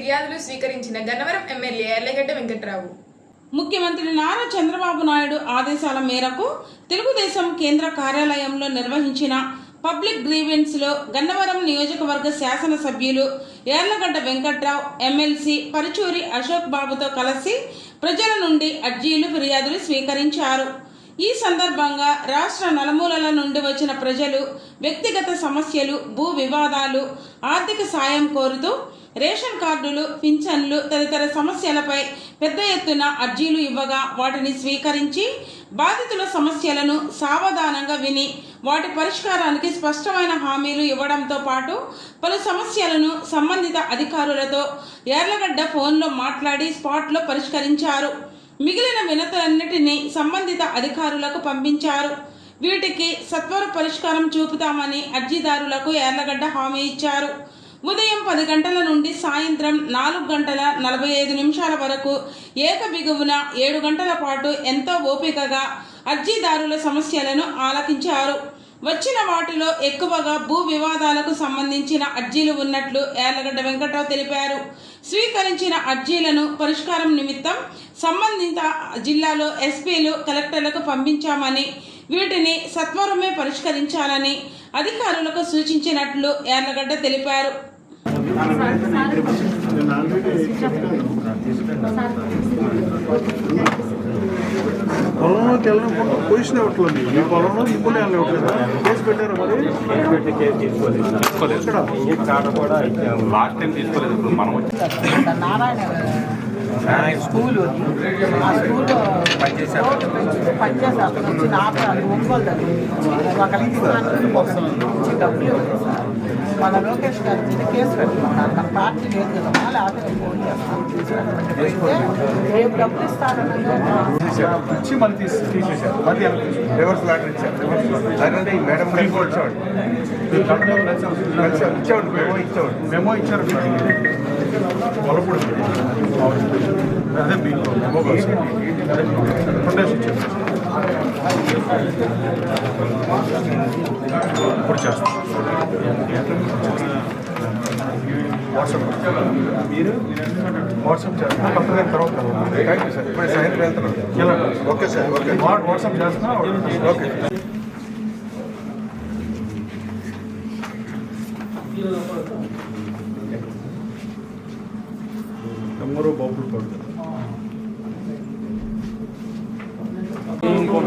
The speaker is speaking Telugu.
ఫిర్యాదులు స్వీకరించిన గన్నవరం ఎమ్మెల్యే ఎర్లగడ్డ వెంకట్రావు. ముఖ్యమంత్రి నారా చంద్రబాబు నాయుడు ఆదేశాల మేరకు తెలుగుదేశం కేంద్ర కార్యాలయంలో నిర్వహించిన పబ్లిక్ గ్రీవెన్స్లో గన్నవరం నియోజకవర్గ శాసనసభ్యులు ఏర్లగడ్డ వెంకట్రావు ఎమ్మెల్సీ పరుచూరి అశోక్ బాబుతో కలిసి ప్రజల నుండి అర్జీలు ఫిర్యాదులు స్వీకరించారు. ఈ సందర్భంగా రాష్ట్ర నలుమూలల నుండి వచ్చిన ప్రజలు వ్యక్తిగత సమస్యలు భూ వివాదాలు ఆర్థిక సాయం కోరుతూ రేషన్ కార్డులు పింఛన్లు తదితర సమస్యలపై పెద్ద ఎత్తున అర్జీలు ఇవ్వగా వాటిని స్వీకరించి బాధితుల సమస్యలను సావధానంగా విని వాటి పరిష్కారానికి స్పష్టమైన హామీలు ఇవ్వడంతో పాటు పలు సమస్యలను సంబంధిత అధికారులతో ఎర్లగడ్డ ఫోన్లో మాట్లాడి స్పాట్లో పరిష్కరించారు. మిగిలిన వినతులన్నిటినీ సంబంధిత అధికారులకు పంపించారు. వీటికి సత్వర పరిష్కారం చూపుతామని అర్జీదారులకు ఎర్లగడ్డ హామీ ఇచ్చారు. ఉదయం పది గంటల నుండి సాయంత్రం నాలుగు గంటల నలభై ఐదు నిమిషాల వరకు ఏక బిగువున ఏడు గంటల పాటు ఎంతో ఓపికగా అర్జీదారుల సమస్యలను ఆలకించారు. వచ్చిన వాటిలో ఎక్కువగా భూ వివాదాలకు సంబంధించిన అర్జీలు ఉన్నట్లు ఏర్లగడ్డ వెంకట్రావు తెలిపారు. స్వీకరించిన అర్జీలను పరిష్కారం నిమిత్తం సంబంధిత జిల్లాలో ఎస్పీలు కలెక్టర్లకు పంపించామని వీటిని సత్వరమే పరిష్కరించాలని అధికారులకు సూచించినట్లు యార్లగడ్డ తెలిపారు. వెళ్ళినప్పుడు పొజిషన్ ఇవ్వట్లేదు ఈ పొలంలో ఈ పొలం వెళ్ళివ్వట్లేదు కేసు పెట్టారు మరి? లాస్ట్ టైం తీసుకోలేదు. ఇప్పుడు మనం వచ్చి నారాయణ స్కూల్. ఉంది ఆ స్కూల్లో పనిచేశారు. పనిచేసి అక్కడ వచ్చి ఆపరాలు ఒంగోలు దగ్గర ఒకరికి ఇచ్చి డబ్బులు మన లోకేష్ గారి మీద కేసు పెట్టుకున్నారు. అక్కడ పార్టీ లేదు కదా లేకపోతే ఫోన్ చేస్తాను రేపు డబ్బులు ఇచ్చి మళ్ళీ తీసి తీసేసారు మళ్ళీ రివర్స్ లాటరీ ఇచ్చారు. అంటే ఈ మేడం వచ్చాడు కలిసి ఇచ్చాడు మెమో ఇచ్చాడు మెమో ఇచ్చారు పొలపూడి అదే మీకు మెమో కోసం. ఇచ్చారు. ఇప్పుడు చేస్తాం. వాట్సాప్ మీరు? వాట్సాప్ చేస్తున్నా. పక్కన తర్వాత థ్యాంక్ యూ సార్. ఇప్పుడు సాయంత్రం వెళ్తున్నాం ఓకే సార్. ఓకే. వాట్సాప్ చేస్తున్నా. ఓకే. తమ్ముడు బాబులు పడుతుంది